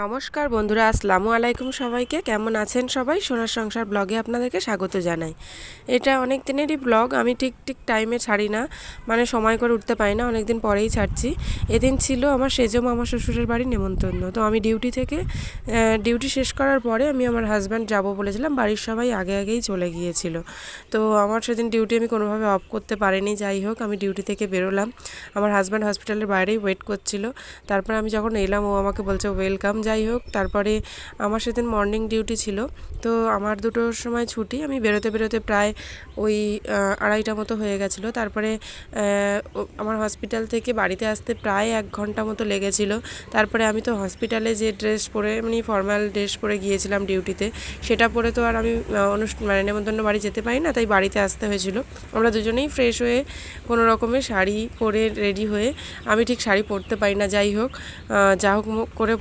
নমস্কার বন্ধুরা, আসসালামু আলাইকুম সবাইকে। কেমন আছেন সবাই? সোনার সংসার ব্লগে আপনাদেরকে স্বাগত জানাই। এটা অনেক দিনেরই ব্লগ, আমি ঠিক ঠিক টাইমে ছাড়ি না। মানে সময় করে উঠতে পারি না অনেক দিন পরেই ছাড়ছি। এদিন ছিল আমার সেজো মামা শ্বশুরের বাড়ি নেমন্তন্ন। তো আমি ডিউটি থেকে ডিউটি শেষ করার পরে আমি আমার হাজব্যান্ড যাব বলেছিলাম, বাড়ির সবাই আগে আগেই চলে গিয়েছিল। তো আমার সেদিন ডিউটি আমি কোনোভাবে অফ করতে পারিনি, যাই হোক, আমি ডিউটি থেকে বেরোলাম। আমার হাজব্যান্ড হসপিটালের বাইরেই ওয়েট করছিল। তারপর আমি যখন এলাম, ও আমাকে বলছে ওয়েলকাম যাই হোক, তারপরে আমার সেদিন মর্নিং ডিউটি ছিল। তো আমার দুটোর সময় ছুটি, আমি বেরোতে বেরোতে প্রায় ওই আড়াইটা মতো হয়ে গেছিল। তারপরে আমার হসপিটাল থেকে বাড়িতে আসতে প্রায় এক ঘণ্টা মতো লেগেছিল। তারপরে আমি তো হসপিটালে যে ড্রেস পরে মানে ফর্মাল ড্রেস পরে গিয়েছিলাম ডিউটিতে সেটা পরে তো আর আমি অনুষ্ঠান মানে নেমন্তন্ন বাড়ি যেতে পারি না, তাই বাড়িতে আসতে হয়েছিল। আমরা দুজনেই ফ্রেশ হয়ে কোনো রকমের শাড়ি পরে রেডি হয়ে, আমি ঠিক শাড়ি পরতে পারি না, যাই হোক যা হোক করে